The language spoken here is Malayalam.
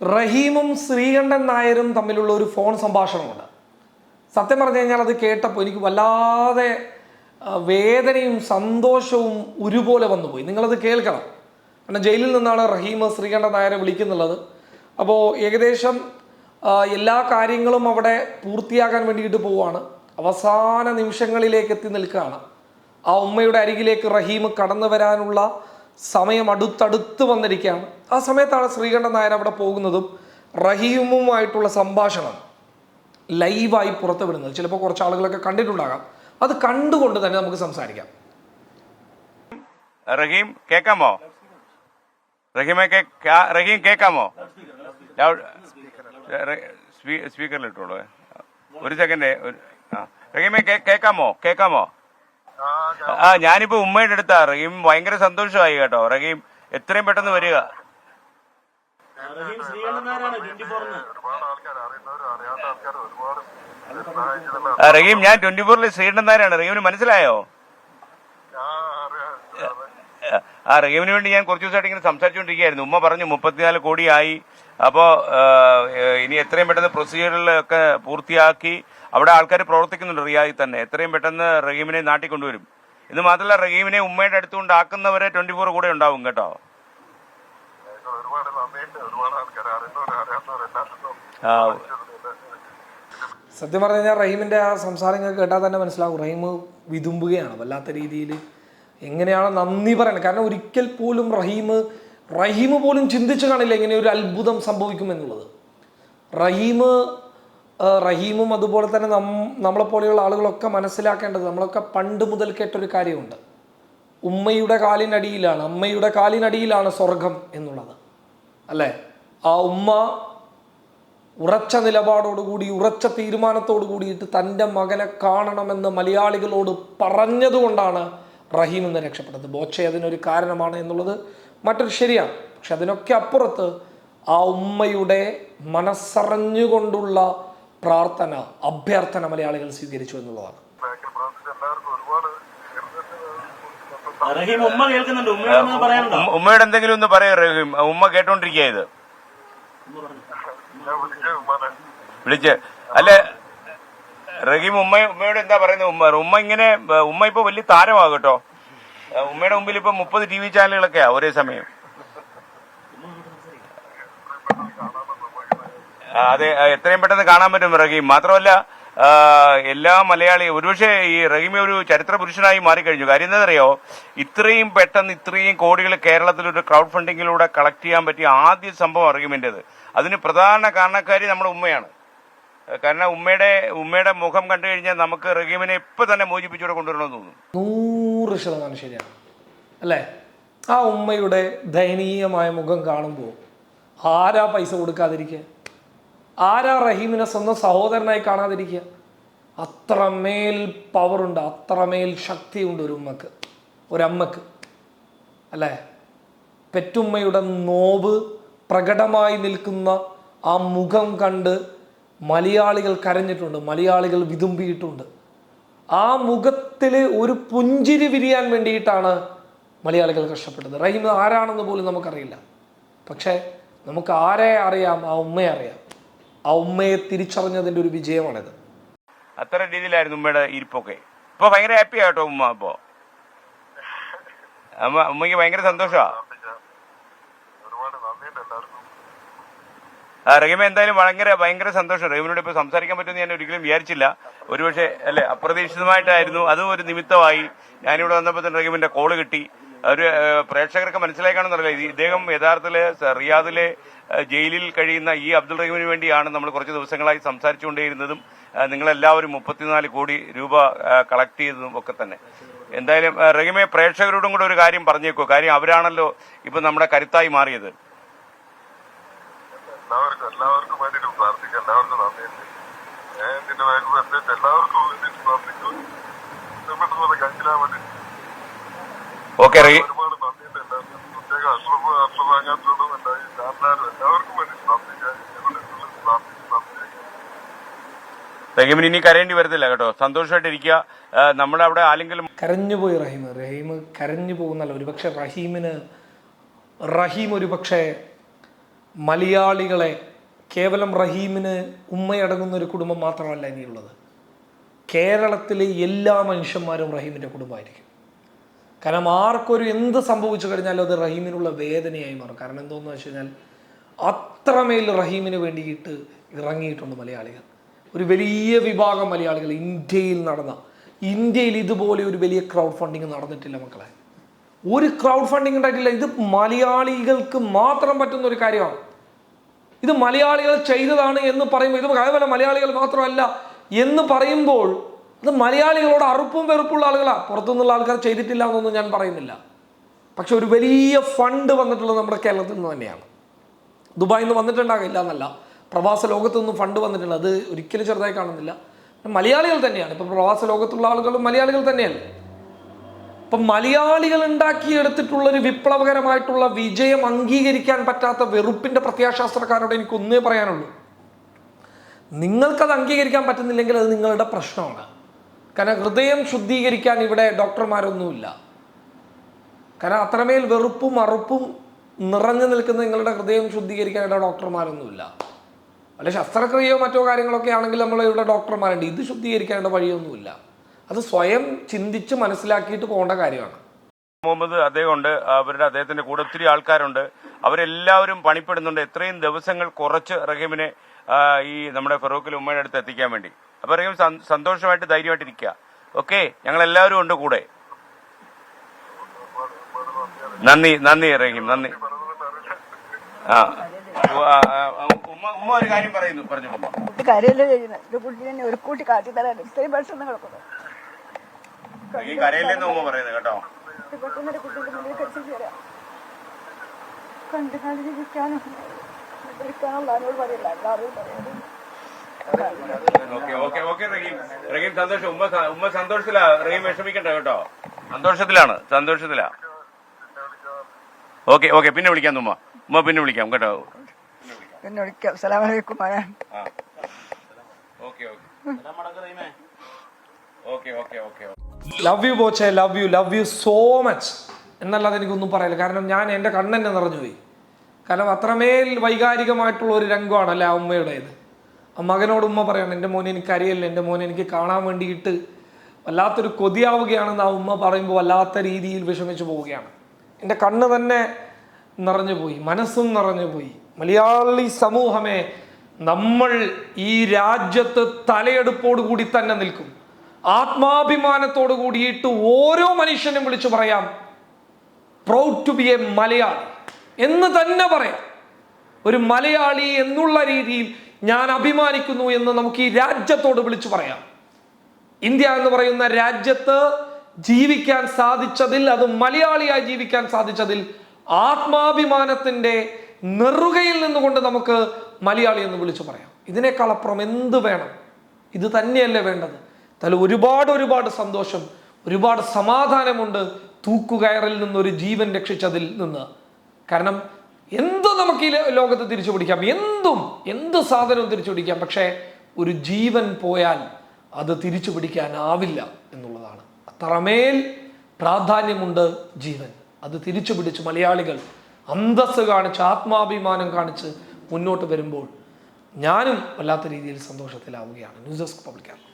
റഹീമും ശ്രീകണ്ഠൻ നായരും തമ്മിലുള്ള ഒരു ഫോൺ സംഭാഷണമുണ്ട്. സത്യം പറഞ്ഞു കഴിഞ്ഞാൽ അത് കേട്ടപ്പോൾ എനിക്ക് വല്ലാതെ വേദനയും സന്തോഷവും ഒരുപോലെ വന്നുപോയി. നിങ്ങളത് കേൾക്കണം. കാരണം ജയിലിൽ നിന്നാണ് റഹീം ശ്രീകണ്ഠൻ നായരെ വിളിക്കുന്നുള്ളത്. അപ്പോൾ ഏകദേശം എല്ലാ കാര്യങ്ങളും അവിടെ പൂർത്തിയാക്കാൻ വേണ്ടിയിട്ട് പോവുകയാണ് അവസാന നിമിഷങ്ങളിലേക്ക് എത്തി നിൽക്കുകയാണ്. ആ ഉമ്മയുടെ അരികിലേക്ക് റഹീം കടന്നു വരാനുള്ള സമയം അടുത്തടുത്ത് വന്നിരിക്കുകയാണ്. ആ സമയത്താണ് ശ്രീകണ്ഠൻ നായർ അവിടെ പോകുന്നതും റഹീമുമായിട്ടുള്ള സംഭാഷണം ലൈവായി പുറത്തു വിടുന്നത് ചിലപ്പോൾ കുറച്ച് ആളുകളൊക്കെ കണ്ടിട്ടുണ്ടാകാം. അത് കണ്ടുകൊണ്ട് തന്നെ നമുക്ക് സംസാരിക്കാം. റഹീം കേക്കാമോ? റഹീമെ റഹീം കേക്കാമോ? സ്പീക്കറിൽ ഇട്ടോളൂ ഒരു സെക്കൻഡ് റഹീമേ കേക്കാമോ? കേക്കാമോ? ആ ഞാനിപ്പോ ഉമ്മയുടെ അടുത്താ. റഹീം ഭയങ്കര സന്തോഷമായി കേട്ടോ. റഹീം എത്രയും പെട്ടെന്ന് വരിക. റഹീം ഞാൻ ട്വന്റി ഫോറിലെ ശ്രീകണ്ഠൻ നായരാണ് റഹീമിന് മനസ്സിലായോ? ആ റഹീമിന് വേണ്ടി ഞാൻ കുറച്ച് ദിവസമായിട്ട് ഇങ്ങനെ സംസാരിച്ചുകൊണ്ടിരിക്കുകയായിരുന്നു. ഉമ്മ പറഞ്ഞു മുപ്പത്തിനാല് കോടിയായി. അപ്പോൾ ഇനി എത്രയും പെട്ടെന്ന് പ്രൊസീജിയറിലൊക്കെ പൂർത്തിയാക്കി. അവിടെ ആൾക്കാർ പ്രവർത്തിക്കുന്നുണ്ട് റിയാദിൽ തന്നെ. എത്രയും പെട്ടെന്ന് റഹീമിനെ നാട്ടിൽ കൊണ്ടുവരും ഇത് മാത്രമല്ല റഹീമിനെ ഉമ്മയുടെ അടുത്തുകൊണ്ട് ആക്കുന്നവരെ ട്വന്റി ഫോർ കൂടെ ഉണ്ടാവും കേട്ടോ. സത്യം പറഞ്ഞു കഴിഞ്ഞാൽ റഹീമിന്റെ ആ സംസാരങ്ങൾ കേട്ടാൽ തന്നെ മനസ്സിലാവും. റഹീം വിതുമ്പുകയാണ് വല്ലാത്ത രീതിയിൽ. എങ്ങനെയാണ് നന്ദി പറയുന്നത്. കാരണം ഒരിക്കൽ പോലും റഹീം റഹീം പോലും ചിന്തിച്ചു കാണില്ല ഇങ്ങനെ ഒരു അത്ഭുതം സംഭവിക്കുമെന്നുള്ളത്. റഹീം ആ, റഹീമും അതുപോലെ തന്നെ നം നമ്മളെപ്പോലെയുള്ള ആളുകളൊക്കെ മനസ്സിലാക്കേണ്ടത് നമ്മളൊക്കെ പണ്ട് മുതൽ കേട്ടൊരു കാര്യമുണ്ട്. ഉമ്മയുടെ കാലിനടിയിലാണ് അമ്മയുടെ കാലിനടിയിലാണ് സ്വർഗം എന്നുള്ളത്. അല്ലേ? ആ ഉമ്മ ഉറച്ച നിലപാടോടുകൂടി ഉറച്ച തീരുമാനത്തോടു കൂടിയിട്ട് തന്റെ മകനെ കാണണമെന്ന് മലയാളികളോട് പറഞ്ഞതുകൊണ്ടാണ് റഹീം എന്ന് രക്ഷപ്പെട്ടത്. ബോച്ച അതിനൊരു കാരണമാണ് എന്നുള്ളത് മറ്റൊരു ശരിയാണ്. പക്ഷെ അതിനൊക്കെ അപ്പുറത്ത് ആ ഉമ്മയുടെ മനസ്സറിഞ്ഞുകൊണ്ടുള്ള പ്രാർത്ഥന അഭ്യർത്ഥന മലയാളികൾ സ്വീകരിച്ചു എന്നുള്ളതാണ്. ഉമ്മയോട് എന്തെങ്കിലും ഒന്ന് പറയൂ റഹീം. ഉമ്മ കേട്ടോണ്ടിരിക്കുക ഇത്. വിളിച്ച് അല്ലെ റഹീം ഉമ്മ ഉമ്മയോട് എന്താ പറയുന്നത്? ഉമ്മ ഉമ്മ ഇങ്ങനെ ഉമ്മ ഇപ്പൊ വലിയ താരമാകട്ടോ ഉമ്മയുടെ മുമ്പിൽ ഇപ്പൊ മുപ്പത് ടി വി ചാനലുകളൊക്കെയാ ഒരേ സമയം. അതെ എത്രയും പെട്ടെന്ന് കാണാൻ പറ്റും റഹീം. മാത്രമല്ല എല്ലാ മലയാളി ഒരുപക്ഷെ ഈ റഹീമി ഒരു ചരിത്ര പുരുഷനായി മാറിക്കഴിഞ്ഞു. കാര്യം എന്താണെന്നറിയോ? ഇത്രയും പെട്ടെന്ന് ഇത്രയും കോടികൾ കേരളത്തിൽ ഒരു ക്രൗഡ് ഫണ്ടിങ്ങിലൂടെ കളക്ട് ചെയ്യാൻ പറ്റിയ ആദ്യ സംഭവം റഹീമിന്റെത് അതിന് പ്രധാന കാരണക്കാരി നമ്മുടെ ഉമ്മയാണ്. കാരണം ഉമ്മയുടെ ഉമ്മയുടെ മുഖം കണ്ടു കഴിഞ്ഞാൽ നമുക്ക് റഹീമിനെ ഇപ്പൊ തന്നെ മോചിപ്പിച്ചുകൂടെ കൊണ്ടുവരണമെന്ന് തോന്നുന്നു നൂറ് ശതമാനം ശരിയാണ്. അല്ലേ? ആ ഉമ്മയുടെ ദയനീയമായ മുഖം കാണുമ്പോൾ ആരാ പൈസ കൊടുക്കാതിരിക്കുക ആരാ റഹീമിനെ സ്വന്തം സഹോദരനായി കാണാതിരിക്കുക? അത്രമേൽ പവറുണ്ട് അത്രമേൽ ശക്തിയുണ്ട് ഒരു ഉമ്മക്ക് ഒരമ്മക്ക്. അല്ലേ? പെറ്റുമ്മയുടെ നോവ് പ്രകടമായി നിൽക്കുന്ന ആ മുഖം കണ്ട് മലയാളികൾ കരഞ്ഞിട്ടുണ്ട് മലയാളികൾ വിതുമ്പിയിട്ടുണ്ട്. ആ മുഖത്തിൽ ഒരു പുഞ്ചിരി വിരിയാൻ വേണ്ടിയിട്ടാണ് മലയാളികൾ കഷ്ടപ്പെട്ടത്. റഹീം ആരാണെന്ന് പോലും നമുക്കറിയില്ല. പക്ഷേ നമുക്ക് ആരെ അറിയാം? ആ ഉമ്മയെ അറിയാം. ആ തിരിച്ചറിഞ്ഞതിന്റെ ഒരു വിജയമാണിത്. അത്ര രീതിയിലായിരുന്നു ഉമ്മയുടെ ഇരിപ്പൊക്കെ. ഇപ്പൊ ഭയങ്കര ഹാപ്പി ആട്ടോ ഉമ്മ ഇപ്പോ. അമ്മ ഉമ്മയ്ക്ക് ഭയങ്കര സന്തോഷമാ റഹീമ എന്തായാലും ഭയങ്കര ഭയങ്കര സന്തോഷം. റഹീമിനോട് ഇപ്പൊ സംസാരിക്കാൻ പറ്റുമെന്ന് ഞാൻ ഒരിക്കലും വിചാരിച്ചില്ല. ഒരുപക്ഷെ അല്ലെ അപ്രതീക്ഷിതമായിട്ടായിരുന്നു. അതും ഒരു നിമിത്തമായി ഞാനിവിടെ വന്നപ്പോൾ തന്നെ റഹീമിന്റെ കോൾ കിട്ടി. ഒരു പ്രേക്ഷകർക്ക് മനസ്സിലാക്കാണെന്നറിയില്ല ഇത് ഇദ്ദേഹം യഥാർത്ഥത്തിൽ സ- റിയാദിലെ ജയിലിൽ കഴിയുന്ന ഈ അബ്ദുൾ റഹീമിന് വേണ്ടിയാണ് നമ്മൾ കുറച്ച് ദിവസങ്ങളായി സംസാരിച്ചുകൊണ്ടേയിരുന്നതും നിങ്ങളെല്ലാവരും മുപ്പത്തിനാല് കോടി രൂപ കളക്ട് ചെയ്തതും ഒക്കെ തന്നെ. എന്തായാലും റഹീമെ പ്രേക്ഷകരോടും കൂടെ ഒരു കാര്യം പറഞ്ഞേക്കോ. കാര്യം അവരാണല്ലോ ഇപ്പൊ നമ്മുടെ കരുത്തായി മാറിയത്. എല്ലാവർക്കും എല്ലാവർക്കും എല്ലാവർക്കും നന്ദിയുണ്ട് ഞാൻ എല്ലാവർക്കും വേണ്ടി ഓക്കെ റഹീമിന് ഇനി കരയേണ്ടി വരത്തില്ല കേട്ടോ. സന്തോഷമായിട്ടിരിക്കുക നമ്മുടെ അവിടെ ആരെങ്കിലും കരഞ്ഞുപോയി റഹീം. റഹീം കരഞ്ഞു പോകുന്നല്ല ഒരുപക്ഷെ റഹീമിന് റഹീം ഒരുപക്ഷെ മലയാളികളെ കേവലം റഹീമിന് ഉമ്മയടങ്ങുന്ന ഒരു കുടുംബം മാത്രമല്ല ഇനിയുള്ളത്. കേരളത്തിലെ എല്ലാ മനുഷ്യന്മാരും റഹീമിന്റെ കുടുംബമായിരിക്കും. കാരണം ആർക്കൊരു എന്ത് സംഭവിച്ചു കഴിഞ്ഞാലും അത് റഹീമിനുള്ള വേദനയായി മാറും. കാരണം എന്തോന്ന് വെച്ച് കഴിഞ്ഞാൽ അത്രമേൽ റഹീമിന് വേണ്ടിയിട്ട് ഇറങ്ങിയിട്ടുണ്ട് മലയാളികൾ. ഒരു വലിയ വിഭാഗം മലയാളികൾ ഇന്ത്യയിൽ നടന്ന ഇന്ത്യയിൽ ഇതുപോലെ ഒരു വലിയ ക്രൗഡ് ഫണ്ടിങ് നടന്നിട്ടില്ല മക്കളെ. ഒരു ക്രൗഡ് ഫണ്ടിങ് ഉണ്ടായിട്ടില്ല. ഇത് മലയാളികൾക്ക് മാത്രം പറ്റുന്ന ഒരു കാര്യമാണ്. ഇത് മലയാളികൾ ചെയ്തതാണ് എന്ന് പറയുമ്പോൾ ഇത് കേവലം മലയാളികൾ മാത്രമല്ല എന്ന് പറയുമ്പോൾ അത് മലയാളികളോട് അറുപ്പും വെറുപ്പുള്ള ആളുകളാണ് പുറത്തുനിന്നുള്ള ആൾക്കാർ ചെയ്തിട്ടില്ല എന്നൊന്നും ഞാൻ പറയുന്നില്ല. പക്ഷെ ഒരു വലിയ ഫണ്ട് വന്നിട്ടുള്ളത് നമ്മുടെ കേരളത്തിൽ നിന്ന് തന്നെയാണ്. ദുബായിൽ നിന്ന് വന്നിട്ടുണ്ടാകില്ല എന്നല്ല. പ്രവാസ ലോകത്തു നിന്നും ഫണ്ട് വന്നിട്ടുണ്ട് അത് ഒരിക്കലും ചെറുതായി കാണുന്നില്ല. മലയാളികൾ തന്നെയാണ്. ഇപ്പം പ്രവാസ ലോകത്തുള്ള ആളുകളും മലയാളികൾ തന്നെയല്ലേ? ഇപ്പം മലയാളികൾ ഉണ്ടാക്കിയെടുത്തിട്ടുള്ളൊരു വിപ്ലവകരമായിട്ടുള്ള വിജയം അംഗീകരിക്കാൻ പറ്റാത്ത വെറുപ്പിന്റെ പ്രത്യാശാസ്ത്രക്കാരോട് എനിക്ക് ഒന്നേ പറയാനുള്ളൂ. നിങ്ങൾക്കത് അംഗീകരിക്കാൻ പറ്റുന്നില്ലെങ്കിൽ അത് നിങ്ങളുടെ പ്രശ്നമാണ്. കാരണം ഹൃദയം ശുദ്ധീകരിക്കാൻ ഇവിടെ ഡോക്ടർമാരൊന്നുമില്ല. കാരണം അത്രമേൽ വെറുപ്പും അറുപ്പും നിറഞ്ഞു നിൽക്കുന്ന നിങ്ങളുടെ ഹൃദയം ശുദ്ധീകരിക്കാൻ ഇവിടെ ഡോക്ടർമാരൊന്നുമില്ല. അല്ല ശസ്ത്രക്രിയയോ മറ്റോ കാര്യങ്ങളൊക്കെ ആണെങ്കിൽ നമ്മൾ ഇവിടെ ഡോക്ടർമാരുണ്ട്. ഇത് ശുദ്ധീകരിക്കാനുള്ള വഴിയൊന്നുമില്ല. അത് സ്വയം ചിന്തിച്ച് മനസ്സിലാക്കിയിട്ട് പോകേണ്ട കാര്യമാണ്. മുഹമ്മദ് അദ്ദേഹമുണ്ട്. അവരുടെ അദ്ദേഹത്തിന്റെ കൂടെ ഒത്തിരി ആൾക്കാരുണ്ട്. അവരെല്ലാവരും പണിപ്പെടുന്നുണ്ട്. എത്രയും ദിവസങ്ങൾ കുറച്ച് റഹീമിനെ ഈ നമ്മുടെ ഫറൂഖിൽ ഉമ്മയുടെ അടുത്ത് എത്തിക്കാൻ വേണ്ടി. അപ്പൊ പറയും സന്തോഷമായിട്ട് ധൈര്യമായിട്ട് ഇരിക്കുക. ഓക്കെ? ഞങ്ങൾ എല്ലാവരും ഉണ്ട് കൂടെ. നന്ദി നന്ദി റഹീം നന്ദി. ആ ഉമ്മ ഒരു കാര്യം പറയുന്നു പറഞ്ഞു ഒരു കുട്ടീനെ ഒരു കൂട്ടി കാട്ടി തരാൻ ഇത്രയും പെട്ടെന്ന് കിടക്കുന്നു. ഈ കരയില്ലെന്ന് ഉമ്മ പറയുന്നത് കേട്ടോ. പെട്ടെന്ന് മുന്നിൽ കെട്ടിച്ചു തരാം കണ്ടു കണ്ടു ജീവിക്കാനും വിളിക്കാനുള്ള ആരോട് പറയില്ല. എല്ലാവരും പറയുന്നത് okay okay okay Rahim. Rahim സന്തോഷം. ഉമ്മ സ- ഉമ്മ സന്തോഷത്തിലാ. റഹീം വിഷമിക്കണ്ട കേട്ടോ. സന്തോഷത്തിലാണ് സന്തോഷത്തിലാ. ഓക്കെ ഓക്കെ പിന്നെ വിളിക്കാം ഉമ്മ. ഉമ്മ പിന്നെ വിളിക്കാം കേട്ടോ. പിന്നെ വിളിക്കാം. സലാമലൈക്കും okay okay. Okay okay okay love you Boche love you love you so much എന്നല്ലാതെ എനിക്കൊന്നും പറയില്ല. കാരണം ഞാൻ എന്റെ കണ്ണെന്നെ നിറഞ്ഞുപോയി. കാരണം അത്രമേൽ വൈകാരികമായിട്ടുള്ള ഒരു രംഗമാണല്ലേ ആ ഉമ്മയുടേത്? മകനോട് ഉമ്മ പറയണം എന്റെ മോനെ എനിക്ക് അറിയില്ല എന്റെ മോനെ എനിക്ക് കാണാൻ വേണ്ടിയിട്ട് വല്ലാത്തൊരു കൊതിയാവുകയാണെന്ന് ആ ഉമ്മ പറയുമ്പോൾ വല്ലാത്ത രീതിയിൽ വിഷമിച്ചു പോവുകയാണ്. എന്റെ കണ്ണ് തന്നെ നിറഞ്ഞു പോയി മനസ്സും നിറഞ്ഞു പോയി. മലയാളി സമൂഹമേ നമ്മൾ ഈ രാജ്യത്ത് തലയെടുപ്പോടു കൂടി തന്നെ നിൽക്കും. ആത്മാഭിമാനത്തോടു കൂടിയിട്ട് ഓരോ മനുഷ്യനും വിളിച്ചു പറയാം proud to be a Malayali. എന്ന് തന്നെ പറയാം. ഒരു മലയാളി എന്നുള്ള രീതിയിൽ ഞാൻ അഭിമാനിക്കുന്നു എന്ന് നമുക്ക് ഈ രാജ്യത്തോട് വിളിച്ചു പറയാം. ഇന്ത്യ എന്ന് പറയുന്ന രാജ്യത്ത് ജീവിക്കാൻ സാധിച്ചതിൽ അത് മലയാളിയായി ജീവിക്കാൻ സാധിച്ചതിൽ ആത്മാഭിമാനത്തിന്റെ നെറുകയിൽ നിന്നുകൊണ്ട് നമുക്ക് മലയാളി എന്ന് വിളിച്ചു പറയാം. ഇതിനേക്കാളപ്പുറം എന്ത് വേണം? ഇത് തന്നെയല്ലേ വേണ്ടത്? തല ഒരുപാട് ഒരുപാട് സന്തോഷം ഒരുപാട് സമാധാനമുണ്ട് തൂക്കുകയറിൽ നിന്നൊരു ജീവൻ രക്ഷിച്ചതിൽ നിന്ന്. കാരണം എന്തും നമുക്ക് ഈ ലോകത്ത് തിരിച്ചു പിടിക്കാം. എന്തും എന്ത് സാധനവും തിരിച്ചു പിടിക്കാം. പക്ഷേ ഒരു ജീവൻ പോയാൽ അത് തിരിച്ചു പിടിക്കാനാവില്ല എന്നുള്ളതാണ്. അത്രമേൽ പ്രാധാന്യമുണ്ട് ജീവൻ. അത് തിരിച്ചു പിടിച്ച് മലയാളികൾ അന്തസ്സ് കാണിച്ച് ആത്മാഭിമാനം കാണിച്ച് മുന്നോട്ട് വരുമ്പോൾ ഞാനും വല്ലാത്ത രീതിയിൽ സന്തോഷത്തിലാവുകയാണ്. News desk പബ്ലിക്കാണ്